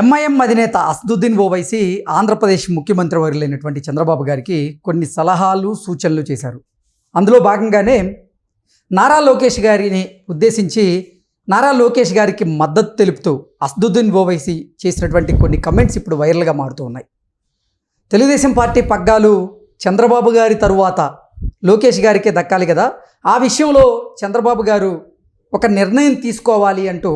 MIM అధినేత అసదుద్దీన్ ఓవైసీ ఆంధ్రప్రదేశ్ ముఖ్యమంత్రి వర్యులైనటువంటి చంద్రబాబు గారికి కొన్ని సలహాలు సూచనలు చేశారు. అందులో భాగంగానే నారా లోకేష్ గారిని ఉద్దేశించి నారా లోకేష్ గారికి మద్దతు తెలుపుతూ అసదుద్దీన్ ఓవైసీ చేసినటువంటి కొన్ని కమెంట్స్ ఇప్పుడు వైరల్గా మారుతూ ఉన్నాయి. తెలుగుదేశం పార్టీ పగ్గాలు చంద్రబాబు గారి తరువాత లోకేష్ గారికే దక్కాలి కదా? ఆ విషయంలో చంద్రబాబు గారు ఒక నిర్ణయం తీసుకోవాలి అంటూ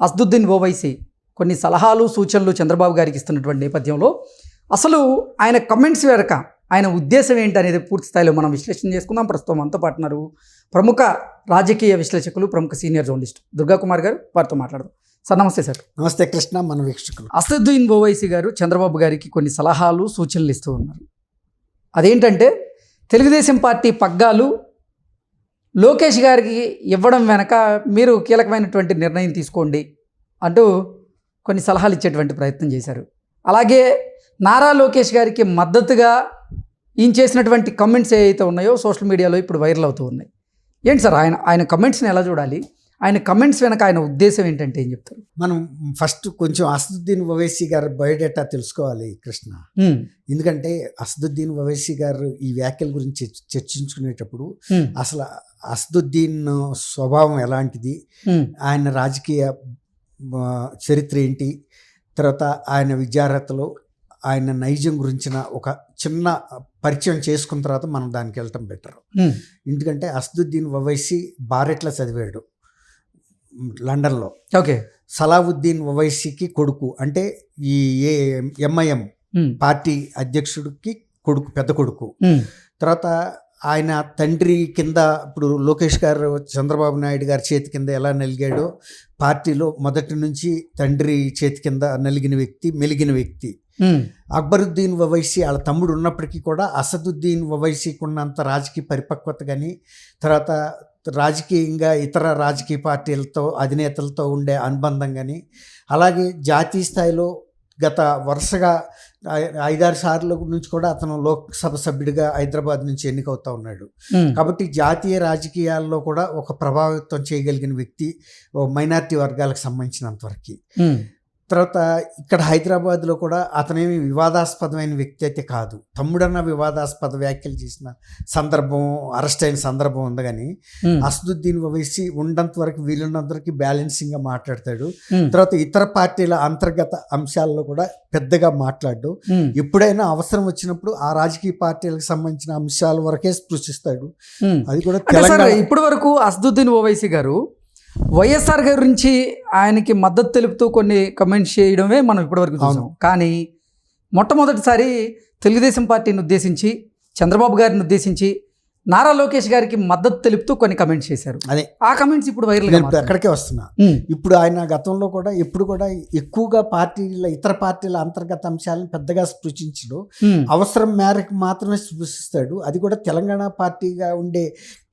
అసదుద్దీన్ ఓవైసీ కొన్ని సలహాలు సూచనలు చంద్రబాబు గారికి ఇస్తున్నటువంటి నేపథ్యంలో అసలు ఆయన కమెంట్స్ వెనక ఆయన ఉద్దేశం ఏంటి అనేది పూర్తి స్థాయిలో మనం విశ్లేషణ చేసుకుందాం. ప్రస్తుతం మనతో పాటున్నారు ప్రముఖ రాజకీయ విశ్లేషకులు ప్రముఖ సీనియర్ జర్నలిస్ట్ దుర్గా కుమార్ గారు. వారితో మాట్లాడదాం. సార్ నమస్తే సార్. నమస్తే కృష్ణ మన వీక్షకులు. అసదుద్దీన్ ఓవైసీ గారు చంద్రబాబు గారికి కొన్ని సలహాలు సూచనలు ఇస్తూ ఉన్నారు. అదేంటంటే తెలుగుదేశం పార్టీ పగ్గాలు లోకేష్ గారికి ఇవ్వడం వెనక మీరు కీలకమైనటువంటి నిర్ణయం తీసుకోండి అంటూ కొన్ని సలహాలు ఇచ్చేటువంటి ప్రయత్నం చేశారు. అలాగే నారా లోకేష్ గారికి మద్దతుగా ఈయన చేసినటువంటి కమెంట్స్ ఏవైతే ఉన్నాయో సోషల్ మీడియాలో ఇప్పుడు వైరల్ అవుతూ ఉన్నాయి. ఏంటి సార్? ఆయన ఆయన కమెంట్స్ని ఎలా చూడాలి? ఆయన కమెంట్స్ వెనక ఆయన ఉద్దేశం ఏంటంటే ఏం చెప్తారు? మనం ఫస్ట్ కొంచెం అసదుద్దీన్ ఓవైసీ గారి బయోడేటా తెలుసుకోవాలి కృష్ణ. ఎందుకంటే అసదుద్దీన్ ఓవైసీ గారు ఈ వ్యాఖ్యల గురించి చర్చ- చర్చించుకునేటప్పుడు అసలు అసదుద్దీన్ స్వభావం ఎలాంటిది? ఆయన రాజకీయ చరిత్ర ఏంటి? తర్వాత ఆయన విద్యార్హతలు ఆయన నైజం గురించిన ఒక చిన్న పరిచయం చేసుకున్న తర్వాత మనం దానికి వెళ్ళటం బెటర్. ఎందుకంటే అసదుద్దీన్ ఓవైసీ బారెట్లో చదివాడు లండన్లో. ఓకే. సలావుద్దీన్ ఓవైసీకి కొడుకు అంటే ఈ ఏ ఎంఐఎం పార్టీ అధ్యక్షుడికి కొడుకు పెద్ద కొడుకు. తర్వాత ఆయన తండ్రి కింద ఇప్పుడు లోకేష్ గారు చంద్రబాబు నాయుడు గారి చేతి కింద ఎలా నలిగాడో పార్టీలో మొదటి నుంచి తండ్రి చేతి కింద నలిగిన వ్యక్తి మెలిగిన వ్యక్తి. అక్బరుద్దీన్ ఓవైసీ వాళ్ళ తమ్ముడు ఉన్నప్పటికీ కూడా అసదుద్దీన్ ఓవైసీకి ఉన్నంత రాజకీయ పరిపక్వత కానీ తర్వాత రాజకీయంగా ఇతర రాజకీయ పార్టీలతో అధినేతలతో ఉండే అనుబంధం కానీ అలాగే జాతీయ స్థాయిలో గత వరుసగా ఐదారు సార్లు నుంచి కూడా అతను లోక్సభ సభ్యుడిగా హైదరాబాద్ నుంచి ఎన్నికవుతా ఉన్నాడు. కాబట్టి జాతీయ రాజకీయాల్లో కూడా ఒక ప్రభావితం చేయగలిగిన వ్యక్తి ఓ మైనారిటీ వర్గాలకు సంబంధించినంతవరకు. తర్వాత ఇక్కడ హైదరాబాద్లో కూడా అతనేమి వివాదాస్పదమైన వ్యక్తి అయితే కాదు. తమ్ముడన్న వివాదాస్పద వ్యాఖ్యలు చేసిన సందర్భం అరెస్ట్ అయిన సందర్భం ఉంది కానీ అసదుద్దీన్ ఓవైసీ ఉన్నంత వరకు వీలున్నంత వరకు బ్యాలెన్సింగ్గా మాట్లాడతాడు. తర్వాత ఇతర పార్టీల అంతర్గత అంశాల్లో కూడా పెద్దగా మాట్లాడు. ఎప్పుడైనా అవసరం వచ్చినప్పుడు ఆ రాజకీయ పార్టీలకు సంబంధించిన అంశాల వరకే స్పృశిస్తాడు. అది కూడా ఇప్పటి వరకు అసదుద్దీన్ ఓవైసీ గారు వైఎస్ఆర్ గారి గురించి ఆయనకి మద్దతు తెలుపుతూ కొన్ని కమెంట్స్ చేయడమే మనం ఇప్పటివరకు చూసాం. కానీ మొట్టమొదటిసారి తెలుగుదేశం పార్టీని ఉద్దేశించి చంద్రబాబు గారిని ఉద్దేశించి నారా లోకేష్ గారికి మద్దతు తెలుపుతూ కొన్ని కమెంట్స్ చేశారు. అదే. ఆ కమెంట్స్ ఇప్పుడు వైరల్ ఇప్పుడు అక్కడికే వస్తున్నా. ఇప్పుడు ఆయన గతంలో కూడా ఎప్పుడు కూడా ఎక్కువగా పార్టీల ఇతర పార్టీల అంతర్గత అంశాలను పెద్దగా స్పృశించడు అవసరం మేరకు మాత్రమే స్పృశిస్తాడు అది కూడా తెలంగాణ పార్టీగా ఉండే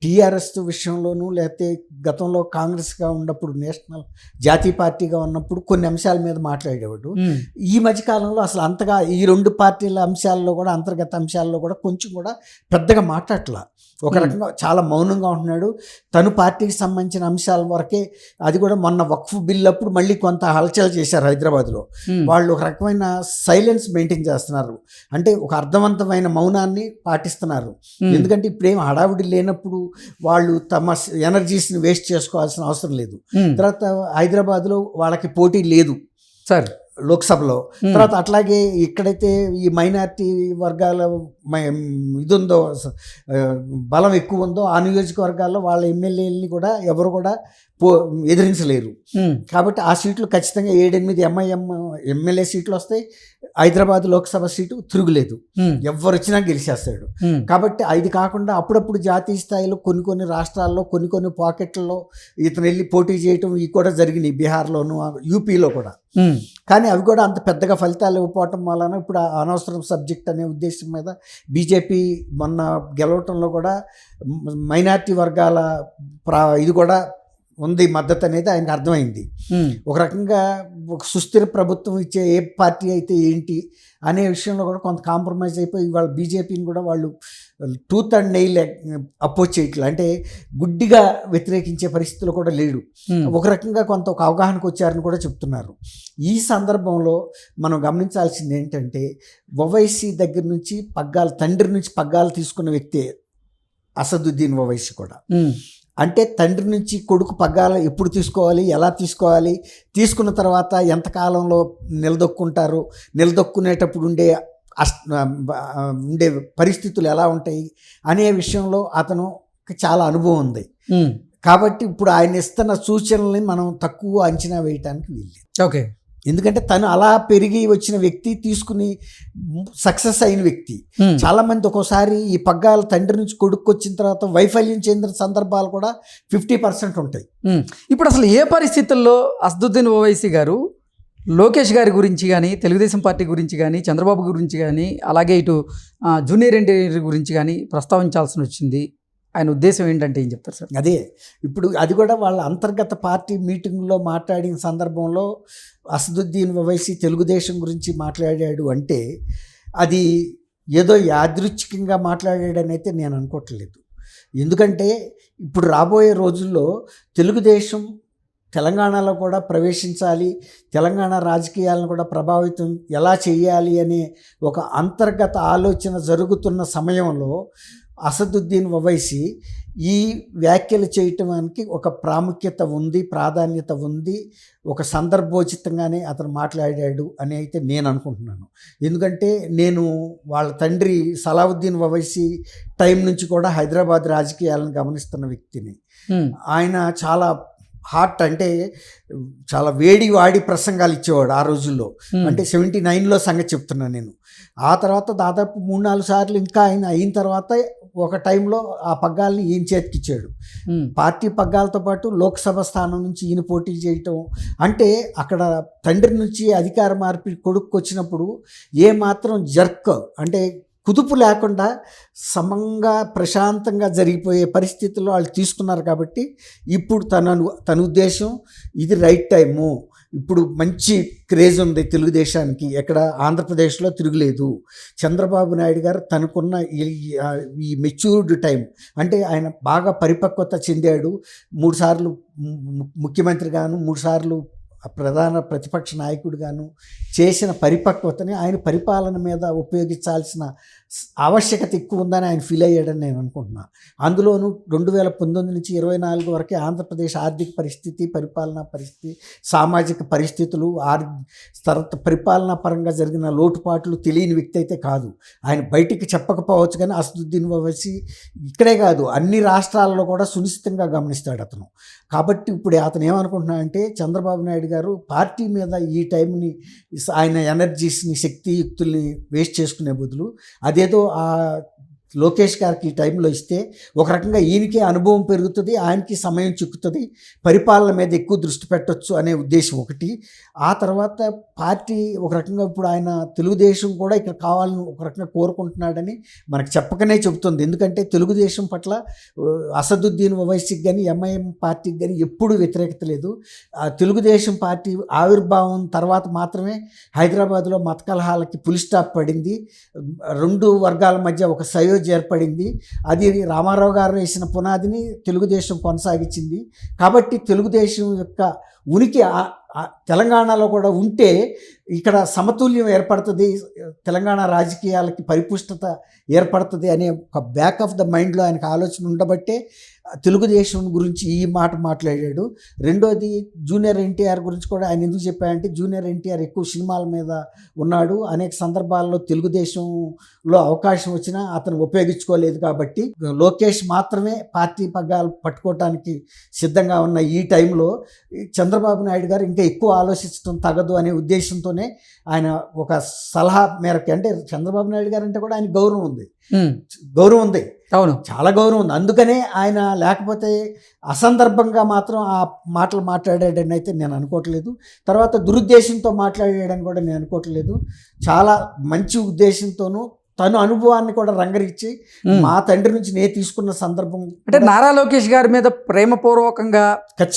టీఆర్ఎస్ విషయంలోనూ లేకపోతే గతంలో కాంగ్రెస్గా ఉన్నప్పుడు నేషనల్ జాతీయ పార్టీగా ఉన్నప్పుడు కొన్ని అంశాల మీద మాట్లాడేవాడు. ఈ మధ్య కాలంలో అసలు అంతగా ఈ రెండు పార్టీల అంశాల్లో కూడా అంతర్గత అంశాల్లో కూడా కొంచెం కూడా పెద్దగా మాట్లాడట్లా. ఒక. రకంగా చాలా మౌనంగా ఉంటున్నాడు. తను పార్టీకి సంబంధించిన అంశాల వరకే అది కూడా మొన్న వక్ఫ్ బిల్ అప్పుడు మళ్ళీ కొంత హల్చల్ చేశారు హైదరాబాద్లో. వాళ్ళు ఒక రకమైన సైలెన్స్ మెయింటైన్ చేస్తున్నారు. అంటే ఒక అర్థవంతమైన మౌనాన్ని పాటిస్తున్నారు. ఎందుకంటే ఇప్పుడు ఏం హడావుడి లేనప్పుడు వాళ్ళు తమ ఎనర్జీస్ని వేస్ట్ చేసుకోవాల్సిన అవసరం లేదు. తర్వాత హైదరాబాద్లో వాళ్ళకి పోటీ లేదు. సార్. లోక్సభలో. తర్వాత అట్లాగే ఎక్కడైతే ఈ మైనారిటీ వర్గాల ఇది ఉందో బలం ఎక్కువ ఉందో ఆ నియోజకవర్గాల్లో వాళ్ళ ఎమ్మెల్యేలని కూడా ఎవరు కూడా పో ఎదిరించలేరు. కాబట్టి ఆ సీట్లు ఖచ్చితంగా ఏడెనిమిది ఎంఐఎం ఎమ్మెల్యే సీట్లు వస్తాయి. హైదరాబాద్ లోక్సభ సీటు తిరుగులేదు. ఎవరు వచ్చినా గెలిచేస్తాడు. కాబట్టి ఇది కాకుండా అప్పుడప్పుడు జాతీయ స్థాయిలో కొన్ని కొన్ని రాష్ట్రాల్లో కొన్ని కొన్ని పాకెట్లలో ఇతను వెళ్ళి పోటీ చేయటం ఇవి కూడా జరిగినాయి బీహార్లోను యూపీలో కూడా. కానీ అవి కూడా అంత పెద్దగా ఫలితాలు ఇవ్వకపోవటం వలన ఇప్పుడు అనవసరం సబ్జెక్ట్ అనే ఉద్దేశం మీద బీజేపీ మొన్న గెలవటంలో కూడా మైనారిటీ వర్గాల ప్రా ఇది కూడా ఉంది మద్దతు అనేది ఆయనకు అర్థమైంది. ఒక రకంగా ఒక సుస్థిర ప్రభుత్వం ఇచ్చే ఏ పార్టీ అయితే ఏంటి అనే విషయంలో కూడా కొంత కాంప్రమైజ్ అయిపోయి వాళ్ళ బీజేపీని కూడా వాళ్ళు టూత్ అండ్ నెయిల్ అపోజ్ చేయట్లేదు. అంటే గుడ్డిగా వ్యతిరేకించే పరిస్థితులు కూడా లేడు ఒక రకంగా కొంత ఒక అవగాహనకు వచ్చారని కూడా చెప్తున్నారు. ఈ సందర్భంలో మనం గమనించాల్సింది ఏంటంటే ఓవైసీ దగ్గర నుంచి పగ్గాలు తండ్రి నుంచి పగ్గాలు తీసుకున్న వ్యక్తే అసదుద్దీన్ ఓవైసీ కూడా. అంటే తండ్రి నుంచి కొడుకు పగ్గాలు ఎప్పుడు తీసుకోవాలి ఎలా తీసుకోవాలి తీసుకున్న తర్వాత ఎంతకాలంలో నిలదొక్కుంటారు నిలదొక్కునేటప్పుడు ఉండే ఆ, ఉండే పరిస్థితులు ఎలా ఉంటాయి అనే విషయంలో అతను చాలా అనుభవం ఉంది. కాబట్టి ఇప్పుడు ఆయన ఇస్తున్న సూచనల్ని మనం తక్కువ అంచనా వేయటానికి వీల్లేదు. ఓకే. ఎందుకంటే తను అలా పెరిగి వచ్చిన వ్యక్తి తీసుకుని సక్సెస్ అయిన వ్యక్తి. ఉమ్, చాలా మంది ఒక్కోసారి ఈ పగ్గాలు తండ్రి నుంచి కొడుకు వచ్చిన తర్వాత వైఫల్యం చెందిన సందర్భాలు కూడా ఫిఫ్టీ పర్సెంట్ ఉంటాయి. ఇప్పుడు అసలు ఏ పరిస్థితుల్లో అసదుద్దీన్ ఓవైసీ గారు లోకేష్ గారి గురించి కానీ తెలుగుదేశం పార్టీ గురించి కానీ చంద్రబాబు గురించి కానీ అలాగే ఇటు జూనియర్ ఎన్టీఆర్ గురించి కానీ ప్రస్తావించాల్సి వచ్చింది. ఆయన ఉద్దేశం ఏంటంటే ఏం చెప్తారు సార్? అదే. ఇప్పుడు అది కూడా వాళ్ళ అంతర్గత పార్టీ మీటింగ్లో మాట్లాడిన సందర్భంలో అసదుద్దీన్ ఓవైసీ తెలుగుదేశం గురించి మాట్లాడాడు అంటే అది ఏదో యాదృచ్ఛికంగా మాట్లాడాడని అయితే నేను అనుకోవట్లేదు. ఎందుకంటే ఇప్పుడు రాబోయే రోజుల్లో తెలుగుదేశం తెలంగాణలో కూడా ప్రవేశించాలి తెలంగాణ రాజకీయాలను కూడా ప్రభావితం ఎలా చేయాలి అనే ఒక అంతర్గత ఆలోచన జరుగుతున్న సమయంలో అసదుద్దీన్ ఓవైసీ ఈ వ్యాఖ్యలు చేయటానికి ఒక ప్రాముఖ్యత ఉంది ప్రాధాన్యత ఉంది ఒక సందర్భోచితంగానే అతను మాట్లాడాడు అని అయితే నేను అనుకుంటున్నాను. ఎందుకంటే నేను వాళ్ళ తండ్రి సలావుద్దీన్ ఓవైసీ టైం నుంచి కూడా హైదరాబాద్ రాజకీయాలను గమనిస్తున్న వ్యక్తిని. ఆయన చాలా హాట్ అంటే చాలా వేడి వాడి ప్రసంగాలు ఇచ్చేవాడు ఆ రోజుల్లో. అంటే సెవెంటీ నైన్లో సంగతి చెప్తున్నాను నేను. ఆ తర్వాత దాదాపు మూడు నాలుగు సార్లు ఇంకా ఆయన అయిన తర్వాత ఒక టైంలో ఆ పగ్గాల్ని ఈయన చేతికిచ్చాడు. పార్టీ పగ్గాలతో పాటు లోక్సభ స్థానం నుంచి ఈయన పోటీ చేయటం. అంటే అక్కడ తండ్రి నుంచి అధికార మార్పిడి కొడుకు వచ్చినప్పుడు ఏ మాత్రం జర్క్ అంటే కుదుపు లేకుండా సమంగా ప్రశాంతంగా జరిగిపోయే పరిస్థితుల్లో వాళ్ళు తీసుకున్నారు కాబట్టి ఇప్పుడు తన తన ఉద్దేశం ఇది రైట్ టైము. ఇప్పుడు మంచి క్రేజ్ ఉంది తెలుగుదేశానికి. ఎక్కడ? ఆంధ్రప్రదేశ్లో తిరుగులేదు. చంద్రబాబు నాయుడు గారు తనకున్న ఈ- మెచ్యూర్డ్ టైం అంటే ఆయన బాగా పరిపక్వత చెందాడు. మూడుసార్లు ముఖ్యమంత్రిగాను మూడుసార్లు ప్రధాన ప్రతిపక్ష నాయకుడిగాను చేసిన పరిపక్వతని ఆయన పరిపాలన మీద ఉపయోగించాల్సిన ఆవశ్యకత ఎక్కువ ఉందని ఆయన ఫీల్ అయ్యాడని నేను అనుకుంటున్నాను అందులోనూ రెండు వేల పంతొమ్మిది నుంచి ఇరవై నాలుగు వరకే ఆంధ్రప్రదేశ్ ఆర్థిక పరిస్థితి పరిపాలనా పరిస్థితి సామాజిక పరిస్థితులు ఆర్ తర్వాత పరిపాలనా పరంగా జరిగిన లోటుపాట్లు తెలియని వ్యక్తి అయితే కాదు. ఆయన బయటికి చెప్పకపోవచ్చు కానీ అసదుద్దీన్ వసి ఇక్కడే కాదు అన్ని రాష్ట్రాల్లో కూడా సునిశ్చితంగా గమనిస్తాడు అతను. కాబట్టి ఇప్పుడు అతను ఏమనుకుంటున్నాడంటే చంద్రబాబు నాయుడు గారు పార్టీ మీద ఈ టైంని ఆయన ఎనర్జీస్ని శక్తియుక్తుల్ని వేస్ట్ చేసుకునే బదులు అదేదో ఆ లోకేష్ గారికి ఈ టైంలో ఇస్తే ఒక రకంగా ఈయనకే అనుభవం పెరుగుతుంది ఆయనకి సమయం చిక్కుతుంది పరిపాలన మీద ఎక్కువ దృష్టి పెట్టొచ్చు అనే ఉద్దేశం ఒకటి. ఆ తర్వాత పార్టీ ఒక రకంగా ఇప్పుడు ఆయన తెలుగుదేశం కూడా ఇక్కడ కావాలని ఒక రకంగా కోరుకుంటున్నాడని మనకు చెప్పకనే చెబుతుంది. ఎందుకంటే తెలుగుదేశం పట్ల అసదుద్దీన్ ఓవైసీకి కానీ ఎంఐఎం పార్టీకి కానీ ఎప్పుడూ వ్యతిరేకత లేదు. ఆ తెలుగుదేశం పార్టీ ఆవిర్భావం తర్వాత మాత్రమే హైదరాబాద్లో మత కలహాలకి పులి స్టాప్ పడింది. రెండు వర్గాల మధ్య ఒక కాంగ్రెస్ ఏర్పడింది. అది రామారావు గారు వేసిన పునాదిని తెలుగుదేశం కొనసాగించింది. కాబట్టి తెలుగుదేశం యొక్క ఉనికి తెలంగాణలో కూడా ఉంటే ఇక్కడ సమతుల్యం ఏర్పడుతుంది. తెలంగాణ రాజకీయాలకి పరిపుష్టత ఏర్పడుతుంది అనే ఒక బ్యాక్ ఆఫ్ ద మైండ్లో ఆయనకు ఆలోచన ఉండబట్టే తెలుగుదేశం గురించి ఈ మాట మాట్లాడాడు. రెండోది జూనియర్ ఎన్టీఆర్ గురించి కూడా ఆయన ఎందుకు చెప్పాడంటే జూనియర్ ఎన్టీఆర్ ఎక్కువ సినిమాల మీద ఉన్నాడు. అనేక సందర్భాల్లో తెలుగుదేశంలో అవకాశం వచ్చినా అతను ఉపయోగించుకోలేదు కాబట్టి లోకేష్ మాత్రమే పార్టీ పగ్గాలు పట్టుకోవటానికి సిద్ధంగా ఉన్న ఈ టైంలో చంద్రబాబు నాయుడు గారు ఇంకా ఎక్కువ ఆలోచించడం తగదు అనే ఉద్దేశంతోనే ఆయన ఒక సలహా మేరకు అంటే చంద్రబాబు నాయుడు గారు అంటే కూడా ఆయన గౌరవం ఉంది. గౌరవం ఉంది. అవును. చాలా గౌరవం ఉంది. అందుకనే ఆయన లేకపోతే అసందర్భంగా మాత్రం ఆ మాటలు మాట్లాడాడని అయితే నేను అనుకోవట్లేదు. తర్వాత దురుద్దేశంతో మాట్లాడాడని కూడా నేను అనుకోవట్లేదు. చాలా మంచి ఉద్దేశంతోనూ తను అనుభవాన్ని కూడా రంగరించి. మా తండ్రి నుంచి నేను తీసుకున్న సందర్భం అంటే నారా లోకేష్ గారి మీద ప్రేమపూర్వకంగా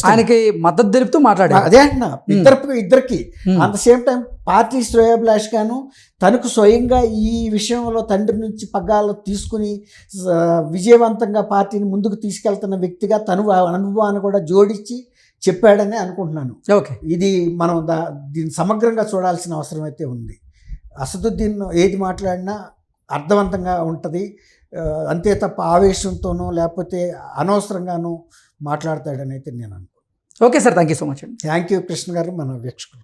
ఆయనకి మద్దతు తెలుపుతూ మాట్లాడారు. అదే అంటున్నా ఇద్దరు ఇద్దరికి. At the same time party శ్రేయోభిలాష్ గాను తనకు స్వయంగా ఈ విషయంలో తండ్రి నుంచి పగ్గాలు తీసుకుని విజయవంతంగా పార్టీని ముందుకు తీసుకెళ్తున్న వ్యక్తిగా తను అనుభవాన్ని కూడా జోడించి చెప్పాడని అనుకుంటున్నాను. ఓకే. ఇది మనం దా దీన్ని సమగ్రంగా చూడాల్సిన అవసరం అయితే ఉంది. అసదుద్దీన్ ఏది మాట్లాడినా అర్థవంతంగా ఉంటుంది. అంతే తప్ప ఆవేశంతోనో లేకపోతే అనవసరంగానో మాట్లాడతాడని అయితే నేను అనుకో okay sir thank you so much అండి. థ్యాంక్ యూ కృష్ణ గారు మన వీక్షకులు.